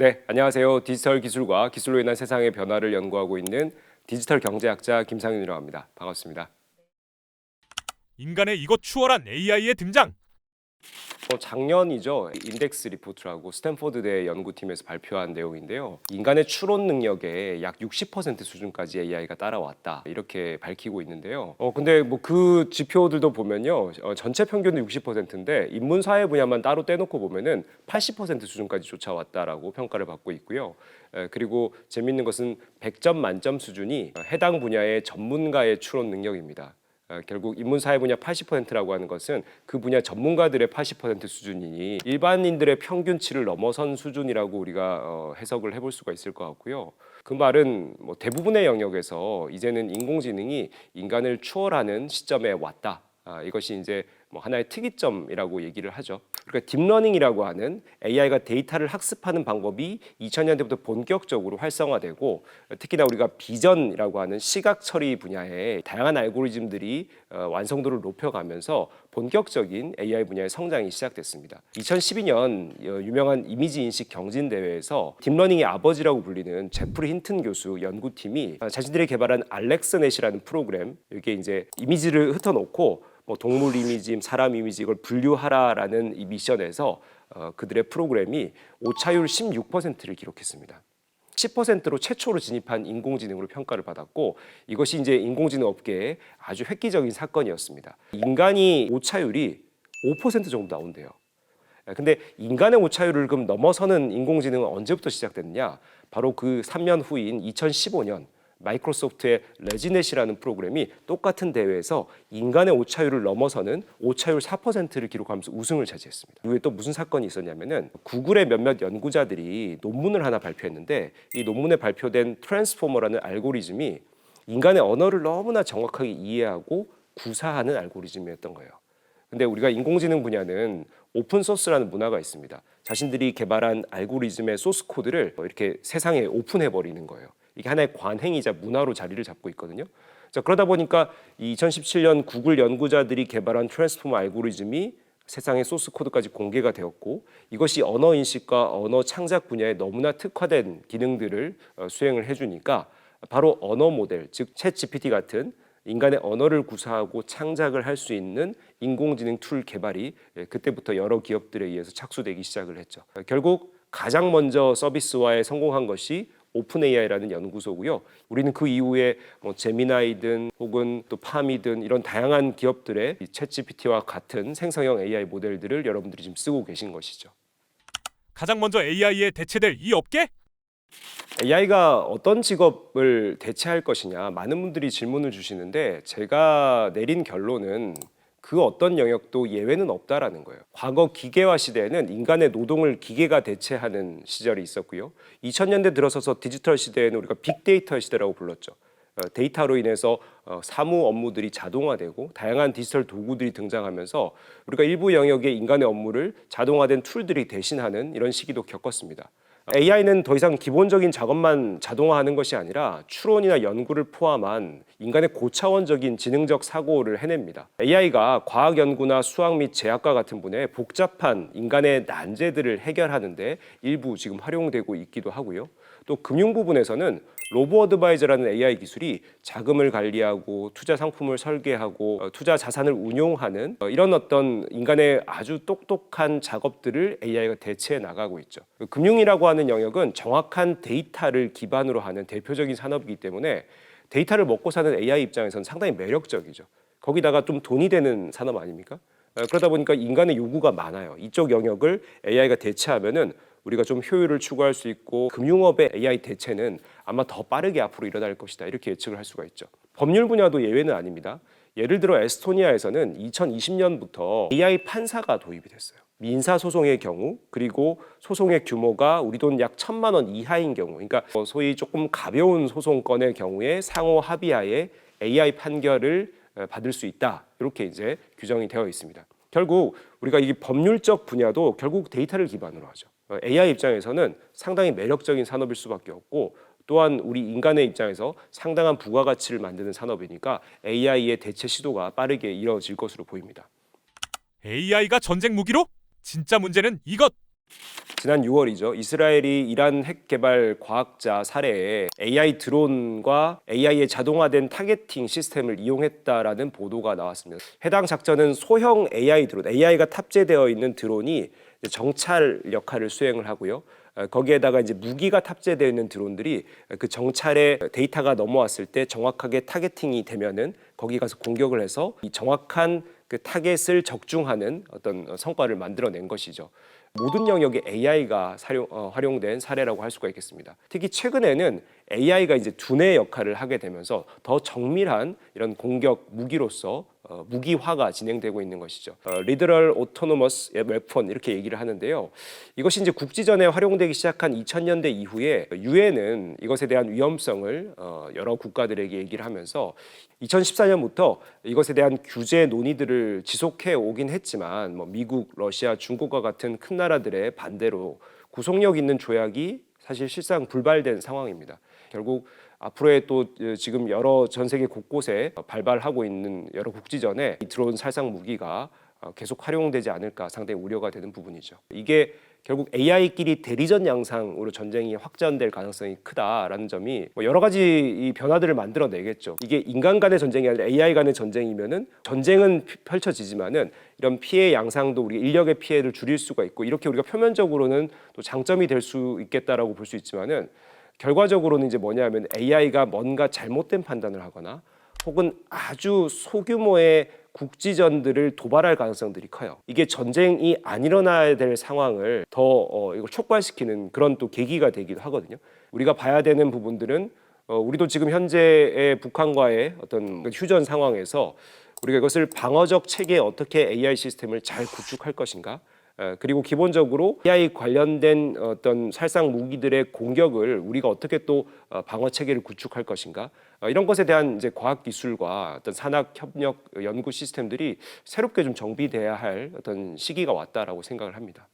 네, 안녕하세요. 디지털 기술과 기술로 인한 세상의 변화를 연구하고 있는 디지털 경제학자 김상윤이라고 합니다. 반갑습니다. 인간의 이곳 추월한 AI의 등장. 어, 작년이죠. 인덱스 리포트라고 스탠포드대 연구팀에서 발표한 내용인데요. 인간의 추론 능력의 약 60% 수준까지 AI가 따라왔다. 이렇게 밝히고 있는데요. 어, 근데 뭐 그 지표들도 보면요. 어, 전체 평균은 60%인데 인문 사회 분야만 따로 떼놓고 보면은 80% 수준까지 쫓아왔다라고 평가를 받고 있고요. 에, 그리고 재밌는 것은 100점 만점 수준이 어, 해당 분야의 전문가의 추론 능력입니다. 어, 결국 인문사회 분야 80%라고 하는 것은 그 분야 전문가들의 80% 수준이니 일반인들의 평균치를 넘어선 수준이라고 우리가 어, 해석을 해볼 수가 있을 것 같고요. 그 말은 뭐 대부분의 영역에서 이제는 인공지능이 인간을 추월하는 시점에 왔다. 아, 이것이 이제 뭐 하나의 특이점이라고 얘기를 하죠. 그러니까 딥러닝이라고 하는 AI가 데이터를 학습하는 방법이 2000년대부터 본격적으로 활성화되고 특히나 우리가 비전이라고 하는 시각 처리 분야에 다양한 알고리즘들이 어, 완성도를 높여가면서 본격적인 AI 분야의 성장이 시작됐습니다. 2012년 어, 유명한 이미지 인식 경진 대회에서 딥러닝의 아버지라고 불리는 제프리 힌튼 교수 연구팀이 어, 자신들이 개발한 알렉스넷이라는 프로그램 이게 이제 이미지를 흩어놓고 뭐 동물 이미지, 사람 이미지 이걸 분류하라라는 이 미션에서 어, 그들의 프로그램이 오차율 16%를 기록했습니다. 10%로 최초로 진입한 인공지능으로 평가를 받았고 이것이 이제 인공지능 업계의 아주 획기적인 사건이었습니다. 인간이 오차율이 5% 정도 나온대요. 예, 근데 인간의 오차율을 그럼 넘어서는 인공지능은 언제부터 시작됐느냐? 바로 그 3년 후인 2015년 마이크로소프트의 레지넷이라는 프로그램이 똑같은 대회에서 인간의 오차율을 넘어서는 오차율 4%를 기록하면서 우승을 차지했습니다. 이후에 또 무슨 사건이 있었냐면은 구글의 몇몇 연구자들이 논문을 하나 발표했는데 이 논문에 발표된 트랜스포머라는 알고리즘이 인간의 언어를 너무나 정확하게 이해하고 구사하는 알고리즘이었던 거예요. 근데 우리가 인공지능 분야는 오픈 소스라는 문화가 있습니다. 자신들이 개발한 알고리즘의 소스 코드를 이렇게 세상에 오픈해 버리는 거예요. 이게 하나의 관행이자 문화로 자리를 잡고 있거든요. 자, 그러다 보니까 2017년 구글 연구자들이 개발한 트랜스포머 알고리즘이 세상의 소스 코드까지 공개가 되었고 이것이 언어 인식과 언어 창작 분야에 너무나 특화된 기능들을 어, 수행을 해주니까 바로 언어 모델 즉챗 GPT 같은 인간의 언어를 구사하고 창작을 할 수 있는 인공지능 툴 개발이 예, 그때부터 여러 기업들에 의해서 착수되기 시작을 했죠. 어, 결국 가장 먼저 서비스화에 성공한 것이 오픈 AI라는 연구소고요. 우리는 그 이후에 뭐 제미나이든 혹은 또 파미든 이런 다양한 기업들의 이챗 GPT와 같은 생성형 AI 모델들을 여러분들이 지금 쓰고 계신 것이죠. 가장 먼저 AI에 대체될 이 업계? AI가 어떤 직업을 대체할 것이냐 많은 분들이 질문을 주시는데 제가 내린 결론은 그 어떤 영역도 예외는 없다라는 거예요. 과거 기계화 시대에는 인간의 노동을 기계가 대체하는 시절이 있었고요. 2000년대 들어서서 디지털 시대에는 우리가 빅데이터 시대라고 불렀죠. 어, 데이터로 인해서 어, 사무 업무들이 자동화되고 다양한 디지털 도구들이 등장하면서 우리가 일부 영역의 인간의 업무를 자동화된 툴들이 대신하는 이런 시기도 겪었습니다. AI는 더 이상 기본적인 작업만 자동화하는 것이 아니라 추론이나 연구를 포함한 인간의 고차원적인 지능적 사고를 해냅니다. AI가 과학 연구나 수학 및 제약과 같은 분야의 복잡한 인간의 난제들을 해결하는데 일부 지금 활용되고 있기도 하고요. 또 금융 부분에서는 로보 어드바이저라는 AI 기술이 자금을 관리하고 투자 상품을 설계하고 어, 투자 자산을 운용하는 어, 이런 어떤 인간의 아주 똑똑한 작업들을 AI가 대체해 나가고 있죠. 그 금융이라고 하는 영역은 정확한 데이터를 기반으로 하는 대표적인 산업이기 때문에 데이터를 먹고 사는 AI 입장에서는 상당히 매력적이죠. 거기다가 좀 돈이 되는 산업 아닙니까? 어, 그러다 보니까 인간의 요구가 많아요. 이쪽 영역을 AI가 대체하면은 우리가 좀 효율을 추구할 수 있고 금융업의 AI 대체는 아마 더 빠르게 앞으로 일어날 것이다 이렇게 예측을 할 수가 있죠. 법률 분야도 예외는 아닙니다. 예를 들어 에스토니아에서는 2020년부터 AI 판사가 도입이 됐어요. 민사 소송의 경우 그리고 소송의 규모가 우리 돈 약 천만 원 이하인 경우, 그러니까 뭐 소위 조금 가벼운 소송 건의 경우에 상호 합의하에 AI 판결을 어, 받을 수 있다 이렇게 이제 규정이 되어 있습니다. 결국 우리가 이 법률적 분야도 결국 데이터를 기반으로 하죠. 어, AI 입장에서는 상당히 매력적인 산업일 수밖에 없고 또한 우리 인간의 입장에서 상당한 부가가치를 만드는 산업이니까 AI의 대체 시도가 빠르게 이뤄질 것으로 보입니다. AI가 전쟁 무기로? 진짜 문제는 이것. 지난 6월이죠. 이스라엘이 이란 핵 개발 과학자 살해에 AI 드론과 AI의 자동화된 타겟팅 시스템을 이용했다라는 보도가 나왔습니다. 해당 작전은 소형 AI 드론, AI가 탑재되어 있는 드론이 정찰 역할을 수행을 하고요. 어, 거기에다가 이제 무기가 탑재되어 있는 드론들이 그 정찰에 데이터가 넘어왔을 때 정확하게 타겟팅이 되면은 거기 가서 공격을 해서 이 정확한 그 타겟을 적중하는 어떤 성과를 만들어낸 것이죠. 모든 영역에 AI가 사용, 어, 활용된 사례라고 할 수가 있겠습니다. 특히 최근에는 AI가 이제 두뇌 역할을 하게 되면서 더 정밀한 이런 공격 무기로서 어, 무기화가 진행되고 있는 것이죠. 어, 리더럴 오토노머스 웨폰 이렇게 얘기를 하는데요. 이것이 이제 국지전에 활용되기 시작한 2000년대 이후에 유엔은 이것에 대한 위험성을 어, 여러 국가들에게 얘기를 하면서 2014년부터 이것에 대한 규제 논의들을 지속해 오긴 했지만 뭐 미국, 러시아, 중국과 같은 큰 나라들의 반대로 구속력 있는 조약이 사실 실상 불발된 상황입니다. 결국 앞으로의 또 지금 여러 전 세계 곳곳에 발발하고 있는 여러 국지전에 이 드론 살상 무기가 어, 계속 활용되지 않을까 상당히 우려가 되는 부분이죠. 이게 결국 AI끼리 대리전 양상으로 전쟁이 확전될 가능성이 크다라는 점이 뭐 여러 가지 이 변화들을 만들어내겠죠. 이게 인간 간의 전쟁이 아니라 AI 간의 전쟁이면은 전쟁은 피- 펼쳐지지만은 이런 피해 양상도 우리 인력의 피해를 줄일 수가 있고 이렇게 우리가 표면적으로는 또 장점이 될 수 있겠다라고 볼 수 있지만은 결과적으로는 이제 뭐냐면 AI가 뭔가 잘못된 판단을 하거나 혹은 아주 소규모의 국지전들을 도발할 가능성들이 커요. 이게 전쟁이 안 일어나야 될 상황을 더 어, 이걸 촉발시키는 그런 또 계기가 되기도 하거든요. 우리가 봐야 되는 부분들은 어, 우리도 지금 현재의 북한과의 어떤 휴전 상황에서 우리가 이것을 방어적 체계에 어떻게 AI 시스템을 잘 구축할 것인가 에, 그리고 기본적으로 AI 관련된 어떤 살상 무기들의 공격을 우리가 어떻게 또 어, 방어 체계를 구축할 것인가 어, 이런 것에 대한 이제 과학 기술과 어떤 산학 협력 연구 시스템들이 새롭게 좀 정비돼야 할 어떤 시기가 왔다라고 생각을 합니다.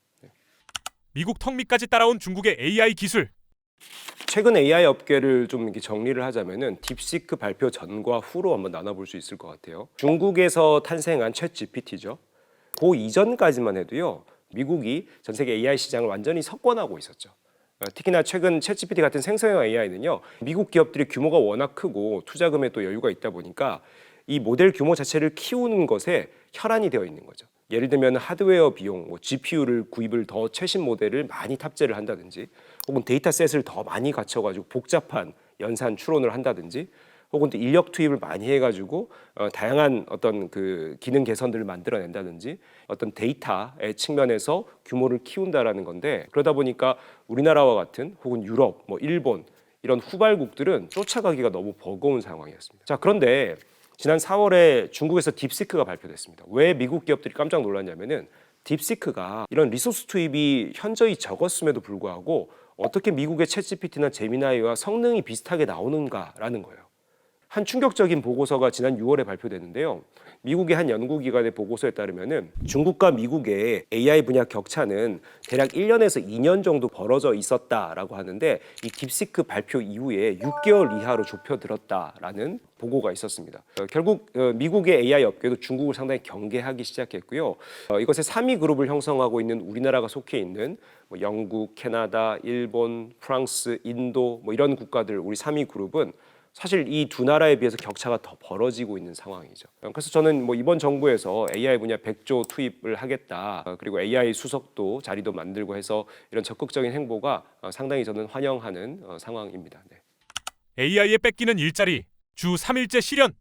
미국 턱 밑까지 따라온 중국의 AI 기술. 최근 AI 업계를 좀 이렇게 정리를 하자면은 딥시크 발표 전과 후로 한번 나눠볼 수 있을 것 같아요. 중국에서 탄생한 챗 GPT죠. 그 이전까지만 해도요. 미국이 전 세계 AI 시장을 완전히 석권하고 있었죠. 어, 특히나 최근 챗GPT 같은 생성형 AI는요. 미국 기업들이 규모가 워낙 크고 투자금에 또 여유가 있다 보니까 이 모델 규모 자체를 키우는 것에 혈안이 되어 있는 거죠. 예를 들면 하드웨어 비용, 뭐 GPU를 구입을 더 최신 모델을 많이 탑재를 한다든지, 혹은 데이터셋을 더 많이 갖춰가지고 복잡한 연산 추론을 한다든지, 혹은 또 인력 투입을 많이 해가지고 어, 다양한 어떤 그 기능 개선들을 만들어낸다든지 어떤 데이터의 측면에서 규모를 키운다라는 건데 그러다 보니까 우리나라와 같은 혹은 유럽, 뭐 일본 이런 후발국들은 쫓아가기가 너무 버거운 상황이었습니다. 자 그런데 지난 4월에 중국에서 딥시크가 발표됐습니다. 왜 미국 기업들이 깜짝 놀랐냐면은 딥시크가 이런 리소스 투입이 현저히 적었음에도 불구하고 어떻게 미국의 챗GPT나 제미나이와 성능이 비슷하게 나오는가라는 거예요. 한 충격적인 보고서가 지난 6월에 발표됐는데요. 미국의 한 연구기관의 보고서에 따르면은 중국과 미국의 AI 분야 격차는 대략 1년에서 2년 정도 벌어져 있었다라고 하는데 이 딥시크 발표 이후에 6개월 이하로 좁혀들었다라는 보고가 있었습니다. 어, 결국 어, 미국의 AI 업계도 중국을 상당히 경계하기 시작했고요. 어, 이것의 3위 그룹을 형성하고 있는 우리나라가 속해 있는 뭐 영국, 캐나다, 일본, 프랑스, 인도 뭐 이런 국가들 우리 3위 그룹은 사실 이 두 나라에 비해서 격차가 더 벌어지고 있는 상황이죠. 그래서 저는 뭐 이번 정부에서 AI 분야 100조 투입을 하겠다. 어, 그리고 AI 수석도 자리도 만들고 해서 이런 적극적인 행보가 어, 상당히 저는 환영하는 어, 상황입니다. 네. AI에 뺏기는 일자리. 주 3일제 실현.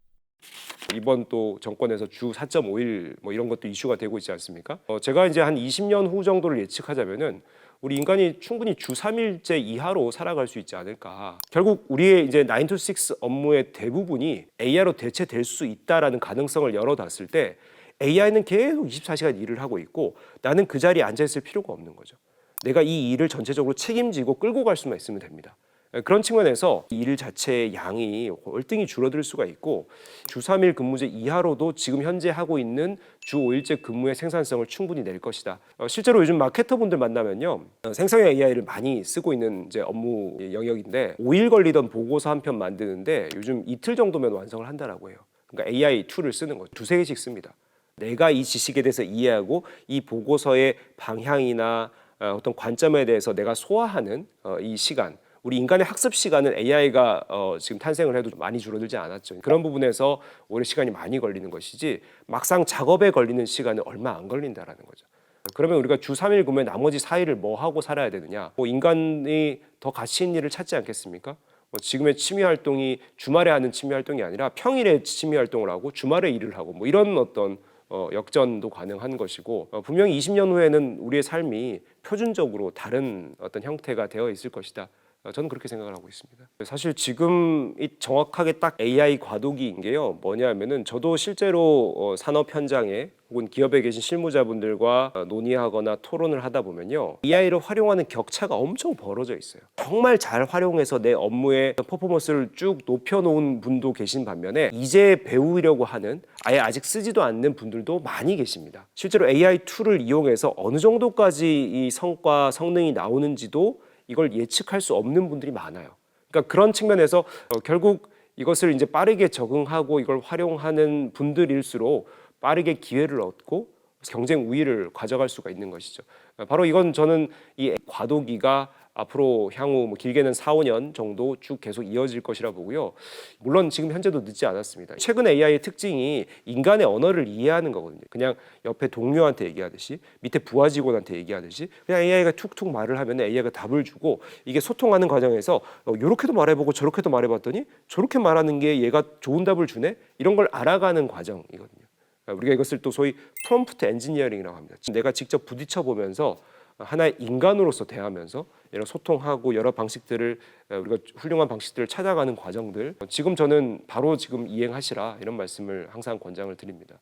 이번 또 정권에서 주 4.5일 뭐 이런 것도 이슈가 되고 있지 않습니까? 어, 제가 이제 한 20년 후 정도를 예측하자면은 우리 인간이 충분히 주 3일제 이하로 살아갈 수 있지 않을까. 결국 우리의 이제 9 to 6 업무의 대부분이 AI로 대체될 수 있다라는 가능성을 열어놨을 때 AI는 계속 24시간 일을 하고 있고 나는 그 자리에 앉아 있을 필요가 없는 거죠. 내가 이 일을 전체적으로 책임지고 끌고 갈 수만 있으면 됩니다. 그런 측면에서 이일 자체의 양이 월등히 줄어들 수가 있고 주 3일 근무제 이하로도 지금 현재 하고 있는 주 5일제 근무의 생산성을 충분히 낼 것이다. 어, 실제로 요즘 마케터분들 만나면요. 어, 생성형 AI를 많이 쓰고 있는 이제 업무 영역인데 5일 걸리던 보고서 한 편 만드는데 요즘 이틀 정도면 완성을 한다라고 해요. 그러니까 AI 툴을 쓰는 거죠. 두세 개씩 씁니다. 내가 이 지식에 대해서 이해하고 이 보고서의 방향이나 어, 어떤 관점에 대해서 내가 소화하는 어, 이 시간 우리 인간의 학습 시간은 AI가 어, 지금 탄생을 해도 많이 줄어들지 않았죠. 그런 부분에서 오히려 시간이 많이 걸리는 것이지 막상 작업에 걸리는 시간은 얼마 안 걸린다라는 거죠. 그러면 우리가 주 3일 근무에 나머지 4일을 뭐 하고 살아야 되느냐? 뭐 인간이 더 가치 있는 일을 찾지 않겠습니까? 뭐 지금의 취미 활동이 주말에 하는 취미 활동이 아니라 평일에 취미 활동을 하고 주말에 일을 하고 뭐 이런 어떤 어, 역전도 가능한 것이고 어, 분명히 20년 후에는 우리의 삶이 표준적으로 다른 어떤 형태가 되어 있을 것이다. 어, 저는 그렇게 생각을 하고 있습니다. 사실 지금 이 정확하게 딱 AI 과도기인 게요. 뭐냐면은 저도 실제로 어, 산업 현장에 혹은 기업에 계신 실무자분들과 어, 논의하거나 토론을 하다 보면요. AI를 활용하는 격차가 엄청 벌어져 있어요. 정말 잘 활용해서 내 업무의 퍼포먼스를 쭉 높여놓은 분도 계신 반면에 이제 배우려고 하는 아예 아직 쓰지도 않는 분들도 많이 계십니다. 실제로 AI 툴을 이용해서 어느 정도까지 이 성과 성능이 나오는지도 이걸 예측할 수 없는 분들이 많아요. 그러니까 그런 측면에서 어, 결국 이것을 이제 빠르게 적응하고 이걸 활용하는 분들일수록 빠르게 기회를 얻고 경쟁 우위를 가져갈 수가 있는 것이죠. 어, 바로 이건 저는 이 과도기가 앞으로 향후 뭐 길게는 4, 5년 정도 쭉 계속 이어질 것이라 보고요. 물론 지금 현재도 늦지 않았습니다. 최근 AI의 특징이 인간의 언어를 이해하는 거거든요. 그냥 옆에 동료한테 얘기하듯이 밑에 부하 직원한테 얘기하듯이 그냥 AI가 툭툭 말을 하면 AI가 답을 주고 이게 소통하는 과정에서 어, 요렇게도 말해보고 저렇게도 말해봤더니 저렇게 말하는 게 얘가 좋은 답을 주네 이런 걸 알아가는 과정이거든요. 그러니까 우리가 이것을 또 소위 프롬프트 엔지니어링이라고 합니다. 내가 직접 부딪혀 보면서 하나의 인간으로서 대하면서 이런 소통하고 여러 방식들을 어, 우리가 훌륭한 방식들을 찾아가는 과정들 지금 저는 바로 지금 이행하시라 이런 말씀을 항상 권장을 드립니다.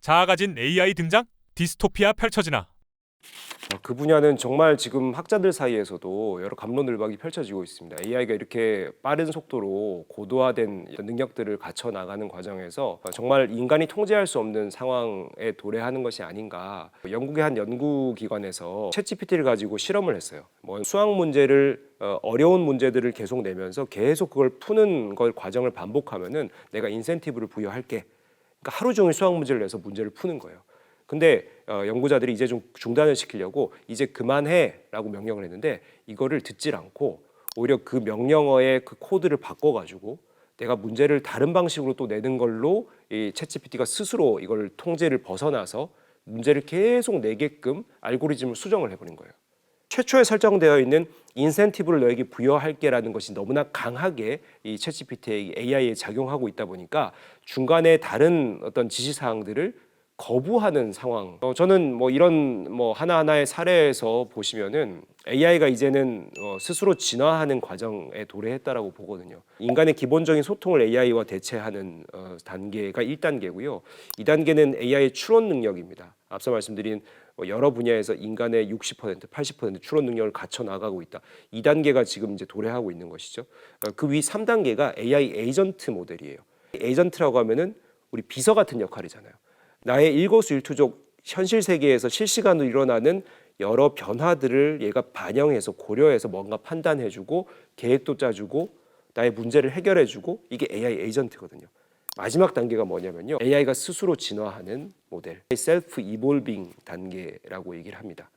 자아가 진 AI 등장? 디스토피아 펼쳐지나? 어, 그 분야는 정말 지금 학자들 사이에서도 여러 감론을박이 펼쳐지고 있습니다. AI가 이렇게 빠른 속도로 고도화된 능력들을 갖춰 나가는 과정에서 어, 정말 인간이 통제할 수 없는 상황에 도래하는 것이 아닌가. 영국의 한 연구기관에서 챗GPT를 가지고 실험을 했어요. 뭐 수학 문제를 어, 어려운 문제들을 계속 내면서 계속 그걸 푸는 걸 과정을 반복하면은 내가 인센티브를 부여할게. 그러니까 하루 종일 수학 문제를 내서 문제를 푸는 거예요. 근데 어, 연구자들이 이제 좀 중단을 시키려고 이제 그만해라고 명령을 했는데 이거를 듣질 않고 오히려 그 명령어의 그 코드를 바꿔가지고 내가 문제를 다른 방식으로 또 내는 걸로 이 챗GPT가 스스로 이걸 통제를 벗어나서 문제를 계속 내게끔 알고리즘을 수정을 해버린 거예요. 최초에 설정되어 있는 인센티브를 너에게 부여할게라는 것이 너무나 강하게 이 챗GPT의 AI에 작용하고 있다 보니까 중간에 다른 어떤 지시 사항들을 거부하는 상황. 어, 저는 뭐 이런 뭐 하나하나의 사례에서 보시면은 AI가 이제는 어, 스스로 진화하는 과정에 도래했다라고 보거든요. 인간의 기본적인 소통을 AI와 대체하는 어, 단계가 1단계고요. 2단계는 AI의 추론 능력입니다. 앞서 말씀드린 뭐 여러 분야에서 인간의 60%, 80% 추론 능력을 갖춰 나가고 있다. 2단계가 지금 이제 도래하고 있는 것이죠. 어, 그위 3단계가 AI 에이전트 모델이에요. 에이전트라고 하면은 우리 비서 같은 역할이잖아요. 나의 일거수일투족 현실 세계에서 실시간으로 일어나는 여러 변화들을 얘가 반영해서 고려해서 뭔가 판단해주고 계획도 짜주고 나의 문제를 해결해주고 이게 AI 에이전트거든요. 마지막 단계가 뭐냐면요. AI가 스스로 진화하는 모델, 셀프 이볼빙 단계라고 얘기를 합니다.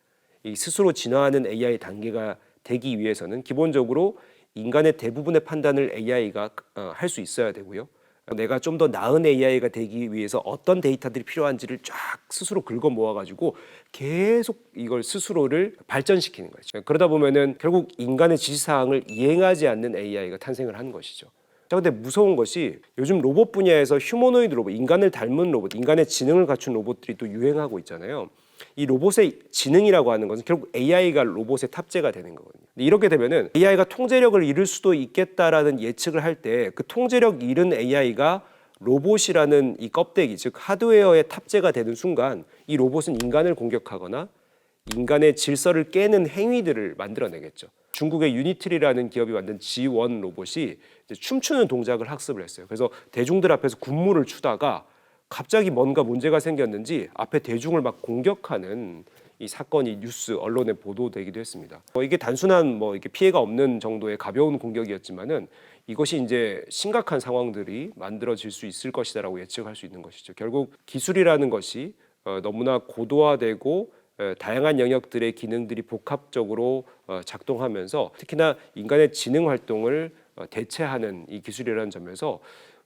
이 스스로 진화하는 AI 단계가 되기 위해서는 기본적으로 인간의 대부분의 판단을 AI가 어, 할수 있어야 되고요. 내가 좀 더 나은 AI가 되기 위해서 어떤 데이터들이 필요한지를 쫙 스스로 긁어 모아가지고 계속 이걸 스스로를 발전시키는 거죠. 그러다 보면은 결국 인간의 지시사항을 이행하지 않는 AI가 탄생을 하는 것이죠. 자, 근데 무서운 것이 요즘 로봇 분야에서 휴머노이드 로봇, 인간을 닮은 로봇, 인간의 지능을 갖춘 로봇들이 또 유행하고 있잖아요. 이 로봇의 지능이라고 하는 것은 결국 AI가 로봇에 탑재가 되는 거거든요. 이렇게 되면은 AI가 통제력을 잃을 수도 있겠다라는 예측을 할 때 그 통제력 잃은 AI가 로봇이라는 이 껍데기 즉 하드웨어에 탑재가 되는 순간 이 로봇은 인간을 공격하거나 인간의 질서를 깨는 행위들을 만들어내겠죠. 중국의 유니트리라는 기업이 만든 G1 로봇이 춤추는 동작을 학습을 했어요. 그래서 대중들 앞에서 군무를 추다가 갑자기 뭔가 문제가 생겼는지 앞에 대중을 막 공격하는 이 사건이 뉴스 언론에 보도되기도 했습니다. 뭐 이게 단순한 뭐 이게 피해가 없는 정도의 가벼운 공격이었지만은 이것이 이제 심각한 상황들이 만들어질 수 있을 것이다라고 예측할 수 있는 것이죠. 결국 기술이라는 것이 어, 너무나 고도화되고 어, 다양한 영역들의 기능들이 복합적으로 어, 작동하면서 특히나 인간의 지능 활동을 어, 대체하는 이 기술이라는 점에서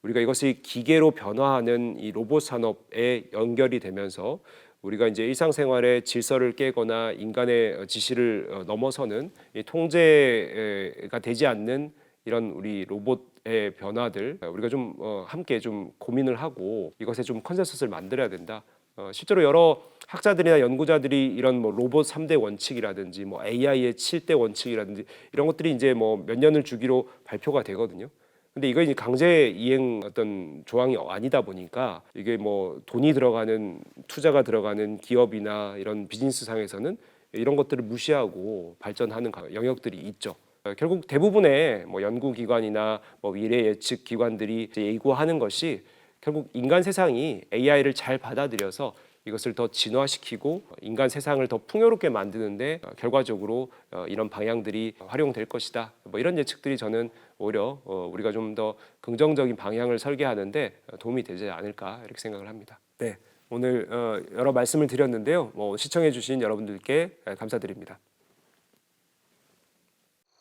우리가 이것이 기계로 변화하는 이 로봇 산업에 연결이 되면서 우리가 이제 일상생활의 질서를 깨거나 인간의 지시를 어, 넘어서는 이 통제가 되지 않는 이런 우리 로봇의 변화들 어, 우리가 좀 어, 함께 좀 고민을 하고 이것에 좀 컨센서스를 만들어야 된다. 어, 실제로 여러 학자들이나 연구자들이 이런 뭐 로봇 3대 원칙이라든지 뭐 AI의 7대 원칙이라든지 이런 것들이 이제 뭐 몇 년을 주기로 발표가 되거든요. 근데 이거 이제 강제 이행 어떤 조항이 아니다 보니까 이게 뭐 돈이 들어가는 투자가 들어가는 기업이나 이런 비즈니스 상에서는 이런 것들을 무시하고 발전하는 가- 영역들이 있죠. 어, 결국 대부분의 뭐 연구기관이나 뭐 미래 예측 기관들이 예고하는 것이 결국 인간 세상이 AI를 잘 받아들여서 이것을 더 진화시키고 인간 세상을 더 풍요롭게 만드는데 어, 결과적으로 어, 이런 방향들이 활용될 것이다. 뭐 이런 예측들이 저는 오히려 어, 우리가 좀 더 긍정적인 방향을 설계하는데 어, 도움이 되지 않을까 이렇게 생각을 합니다. 네, 오늘 어, 여러 말씀을 드렸는데요. 뭐 시청해주신 여러분들께 에, 감사드립니다.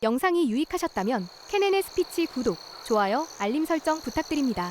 영상이 유익하셨다면 캐넨의 스피치 구독, 좋아요, 알림 설정 부탁드립니다.